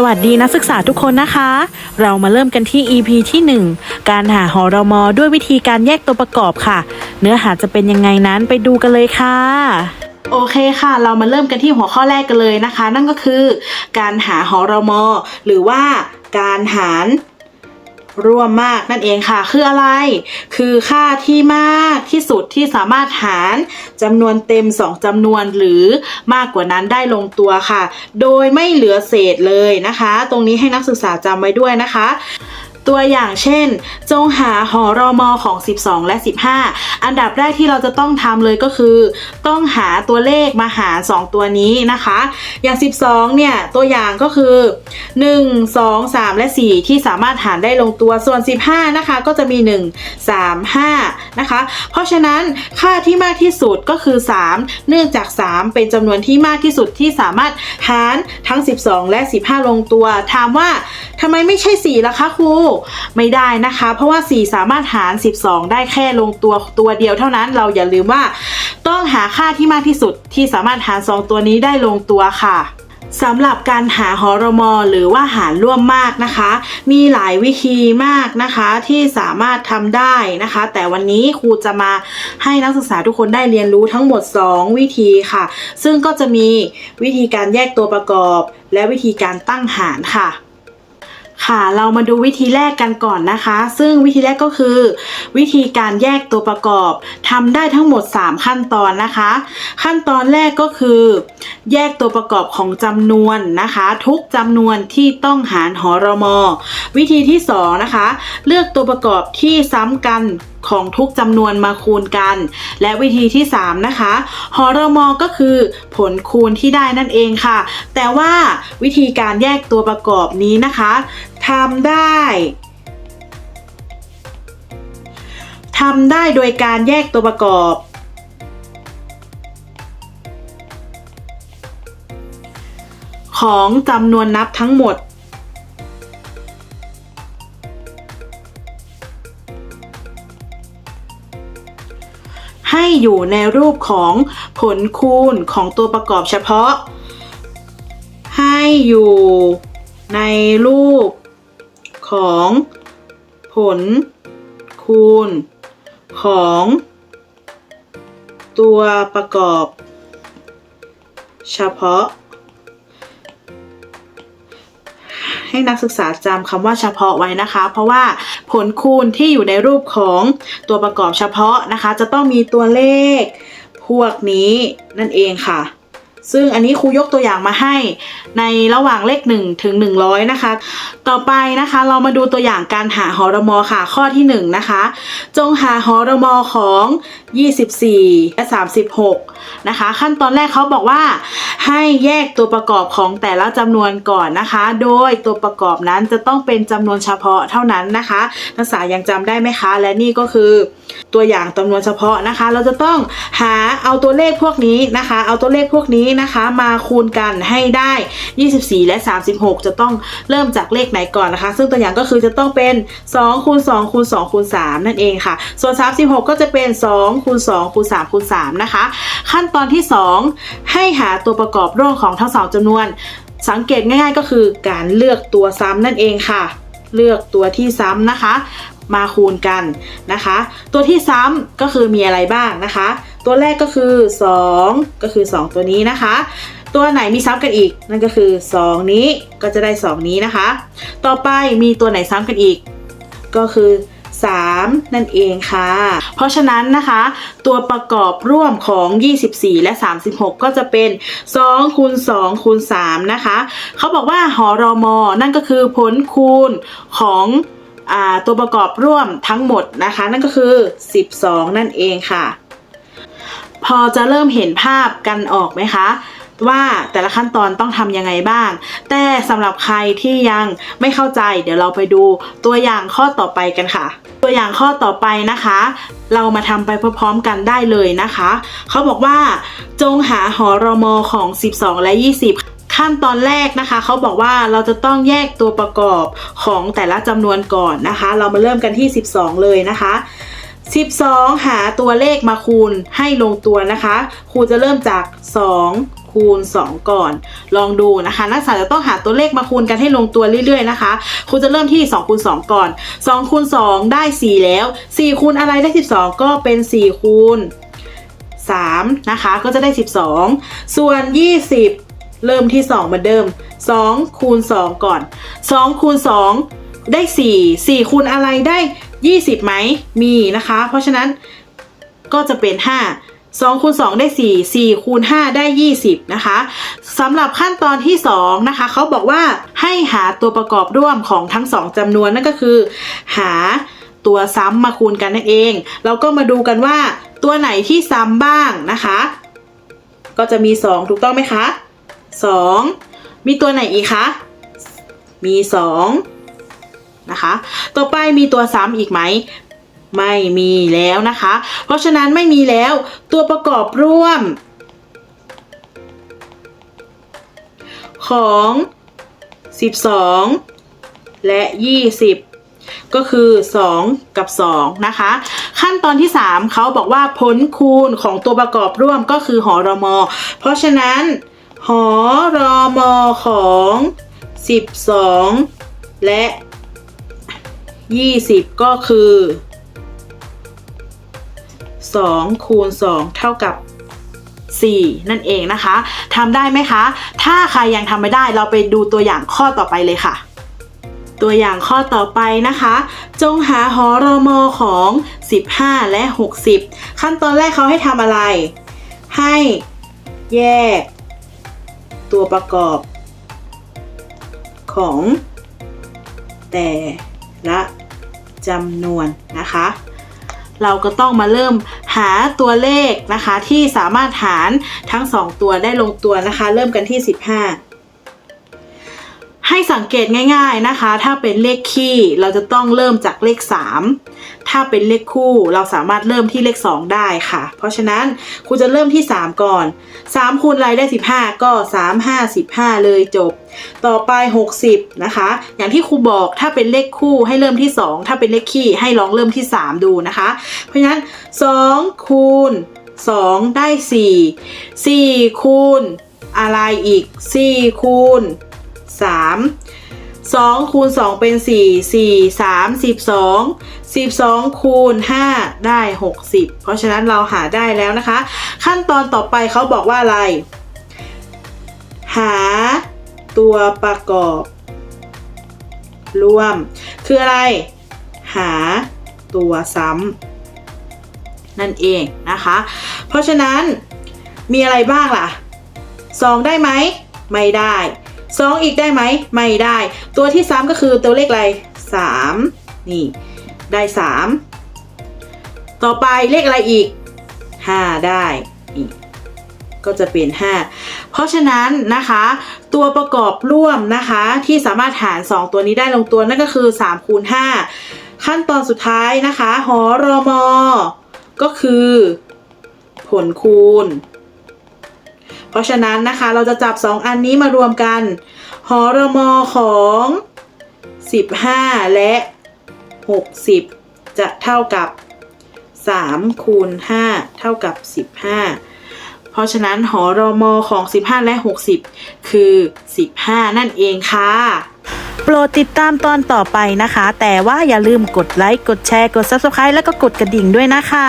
สวัสดีนักศึกษาทุกคนนะคะ เรามาเริ่มกันที่ EP ที่ 1 การหาหอรมอด้วยวิธีการแยกตัวประกอบค่ะ เนื้อหาจะเป็นยังไงนั้นไปดูกันเลยค่ะ โอเคค่ะ เรามาเริ่มกันที่หัวข้อแรกกันเลยนะคะ นั่นก็คือ การหาหอรมอหรือว่าการหาร ร่วมมากนั่นเองค่ะ คืออะไร คือค่าที่มากที่สุดที่สามารถหารจำนวนเต็ม 2จำนวนหรือมากกว่านั้นได้ลงตัวค่ะ โดยไม่เหลือเศษเลยนะคะ ตรงนี้ให้นักศึกษาจำไว้ด้วยนะคะ ตัวอย่างเช่น จงหาหอรอมอของ 12 และ 15 อันดับแรกที่เราจะต้องทำเลยก็คือ ต้องหาตัวเลขมาหาร 2 ตัวนี้นะคะ อย่าง 12 เนี่ย ตัวอย่างก็คือ 1 2 3 และ 4 ที่สามารถหารได้ลงตัวส่วน 15 นะคะ ก็จะมี 1 3 5 นะคะ เพราะฉะนั้นค่าที่มากที่สุดก็คือ 3 เนื่องจาก 3 เป็นจำนวนที่มากที่สุดที่สามารถหารทั้ง 12 และ 15 ลงตัว ถามว่าทำไมไม่ใช่ 4 ล่ะคะครูไม่ได้นะคะ เพราะว่า 4 สามารถหาร 12 ได้แค่ลงตัวตัวเดียวเท่านั้น เราอย่าลืมว่า ต้องหาค่าที่มากที่สุดที่สามารถหาร 2 ตัวนี้ได้ลงตัวค่ะสำหรับการหาหอรมอหรือว่าหารร่วมมากนะคะ มีหลายวิธีมากนะคะที่สามารถทำได้นะคะ แต่วันนี้ครูจะมาให้นักศึกษาทุกคนได้เรียนรู้ทั้งหมด 2 วิธีค่ะ ซึ่งก็จะมีวิธีการแยกตัวประกอบ และวิธีการตั้งหารค่ะ ค่ะเรามาดูวิธีแรกกันก่อนนะคะ ซึ่งวิธีแรกก็คือ วิธีการแยกตัวประกอบทำได้ทั้งหมด 3 ขั้นตอนนะคะ ขั้นตอนแรกก็คือ แยกตัวประกอบของจำนวนนะคะ ทุกจำนวนที่ต้องหารหอรมอ วิธีที่2นะคะ เลือกตัวประกอบที่ซ้ำกันของทุกจำนวนมาคูณกัน และวิธีที่ 3 นะคะหอรมอก็คือผลคูณที่ได้นั่นเองค่ะ แต่ว่าวิธีการแยกตัวประกอบนี้นะคะทำได้ทำได้โดยการแยกตัวประกอบ ของจำนวนนับทั้งหมด ให้อยู่ในรูปของผลคูณของตัวประกอบเฉพาะ ให้อยู่ในรูปของผลคูณของตัวประกอบ เฉพาะ ให้นักศึกษาจำคำว่าเฉพาะไว้นะคะ เพราะว่าผลคูณที่อยู่ในรูปของตัวประกอบเฉพาะนะคะ จะต้องมีตัวเลขพวกนี้นั่นเองค่ะ ซึ่งอันนี้ครูยกตัวอย่างมาให้ในระหว่างเลข1ถึง100 นะคะ ต่อไปนะคะเรามาดูตัวอย่างการหาหอรมอค่ะข้อที่ 1 นะคะ จงหาหอรมอของ 24 และ 36 นะคะ ขั้นตอนแรกเขาบอกว่า ให้แยกตัวประกอบของแต่ละจำนวนก่อนนะคะ โดยตัวประกอบนั้นจะต้องเป็นจำนวนเฉพาะเท่านั้นนะคะ นักศึกษายังจำได้ไหมคะ และนี่ก็คือ ตัวอย่างจำนวนเฉพาะนะคะ เราจะต้องหาเอาตัวเลขพวกนี้นะคะ เอาตัวเลขพวกนี้นะคะ มาคูณกันให้ได้ 24 และ 36 จะต้องเริ่มจากเลขไหนก่อนนะคะ ซึ่งตัวอย่างก็คือจะต้องเป็น2คูณ2คูณ2คูณ3นั่นเองค่ะ ส่วน 36 ก็จะเป็น2คูณ2คูณ3คูณ3นะคะ ขั้นตอนที่ 2 ให้หาตัวประกอบร่วมของทั้งสองจำนวน สังเกตง่าย ๆ ก็คือการเลือกตัวซ้ำนั่นเองค่ะเลือกตัวที่ซ้ำนะคะ มาคูณกันนะคะ ตัวที่ซ้ำก็คือมีอะไรบ้างนะคะ ตัวแรกก็คือ 2 ก็คือ 2 ตัวนี้นะคะ ตัวไหนมีซ้ำกันอีก นั่นก็คือ 2 นี้ก็จะได้ 2 นี้นะคะ ต่อไปมีตัวไหนซ้ำกันอีก ก็คือ3 นั่นเองค่ะ เพราะฉะนั้นนะคะ ตัวประกอบร่วมของ 24 และ 36 ก็จะเป็น2คูณ2คูณ3นะคะ เขาบอกว่าหอรอมอนั่นก็คือผลคูณของ ตัวประกอบร่วมทั้งหมดนะคะ นั่นก็คือ 12 นั่นเองค่ะ พอจะเริ่มเห็นภาพกันออกไหมคะว่าแต่ละขั้นตอนต้องทำยังไงบ้าง แต่สำหรับใครที่ยังไม่เข้าใจ เดี๋ยวเราไปดูตัวอย่างข้อต่อไปกันค่ะ ตัวอย่างข้อต่อไปนะคะ เรามาทำไปพร้อมๆกันได้เลยนะคะ เขาบอกว่า จงหาหอรมอของ 12 และ 20 ขั้นตอนแรกนะคะเขาบอกว่าเราจะต้องแยกตัวประกอบของแต่ละจำนวนก่อนนะคะ เรามาเริ่มกันที่ 12 เลยนะคะ 12 หาตัวเลขมาคูณให้ลงตัวนะคะ ครูจะเริ่มจาก 2คูณ 2 ก่อน ลองดูนะคะ นักศึกษาจะต้องหาตัวเลขมาคูณกันให้ลงตัวเรื่อยๆนะคะครูจะเริ่มที่2คูณ2ก่อน2คูณ2ได้ 4 แล้ว 4คูณอะไรได้ 12 ก็เป็น 4 คูณ3นะคะ ก็จะได้ 12 ส่วน 20 เริ่มที่ 2 เหมือนเดิม 2 คูณ 2 ก่อน 2 คูณ 2 ได้ 4 4 คูณอะไรได้ 20ไหมมีนะคะ เพราะฉะนั้นก็จะเป็น 5 2คูณ2ได้ 4 4คูณ5ได้ 20 นะคะสำหรับขั้นตอนที่ 2 นะคะ เขาบอกว่าให้หาตัวประกอบร่วมของทั้ง 2จำนวนนั่นก็คือ หาตัวซ้ำมาคูณกันนั่นเอง เราก็มาดูกันว่าตัวไหนที่ซ้ำบ้างนะคะ ก็จะมี 2 ถูกต้องไหมคะ 2 มีตัวไหนอีกคะ มี2นะคะ ต่อไปมีตัวซ้ำอีกไหม ไม่มีแล้วนะคะ เพราะฉะนั้นไม่มีแล้วตัวประกอบร่วม ของ 12 และ 20ก็คือ 2 กับ 2 นะคะ ขั้นตอนที่ 3 เขาบอกว่าผลคูณของตัวประกอบร่วมก็คือหอรมอ เพราะฉะนั้น หอรมอของ 12 และ 20 ก็คือ2คูณ2เท่ากับ 4 นั่นเองนะคะทำได้ไหมคะ ถ้าใครยังทำไม่ได้เราไปดูตัวอย่างข้อต่อไปเลยค่ะ ตัวอย่างข้อต่อไปนะคะ จงหาหอรมอของ 15 และ 60 ขั้นตอนแรกเขาให้ทำอะไร ให้แยก ตัวประกอบ ของ แต่ละจำนวนนะคะ เราก็ต้องมาเริ่มหาตัวเลขนะคะ ที่สามารถหารทั้ง 2 ตัวได้ลงตัวนะคะ เริ่มกันที่ 15 ให้สังเกตง่าย ๆนะคะ ถ้าเป็นเลขคี่เราจะต้องเริ่มจากเลข 3 ถ้าเป็นเลขคู่เราสามารถเริ่มที่เลข 2 ได้ค่ะ เพราะฉะนั้นครูจะเริ่มที่ 3 ก่อน 3คูณอะไรได้ 15 ก็ 3 5 15 เลยจบ ต่อไป 60 นะคะ อย่างที่ครูบอกถ้าเป็นเลขคู่ให้เริ่มที่ 2 ถ้าเป็นเลขคี่ให้ลองเริ่มที่ 3 ดูนะคะ เพราะฉะนั้น2คูณ2 ได้ 4 4คูณอะไรอีก 4 คูณ 3 2คูณ2เป็น 4 4 3 12 12คูณ5ได้ 60 เพราะฉะนั้นเราหาได้แล้วนะคะ ขั้นตอนต่อไปเขาบอกว่าอะไร หาตัวประกอบร่วม คืออะไร หาตัวซ้ำนั่นเองนะคะ เพราะฉะนั้นมีอะไรบ้างล่ะ 2 ได้ไหม ไม่ได้ 2 อีกได้ไหมไม่ได้ ตัวที่ซ้ำก็คือตัวเลขอะไร 3 นี่ ได้ 3 ต่อไปเลขอะไรอีก 5 ได้นี่ก็จะเป็น 5 เพราะฉะนั้นนะคะ ตัวประกอบร่วมนะคะที่สามารถหาร 2 ตัวนี้ได้ลงตัวนั่นก็คือ3คูณ5ขั้นตอนสุดท้ายนะคะ หอรอมอ ก็คือ ผลคูณ ราะฉะนั้นนะคะเราจะจับ 2 อันนี้มารวมกัน หอรมอของ 15 และ 60 จะเท่ากับ 3 คูณ 5 เท่ากับ 15 เพราะฉะนั้นหอรมอของ 15 และ 60 คือ 15 นั่นเองค่ะโปรดติดตามตอนต่อไปนะคะ แต่ว่าอย่าลืมกดไลค์ กดแชร์ กด Subscribe แล้วก็กดกระดิ่งด้วยนะคะ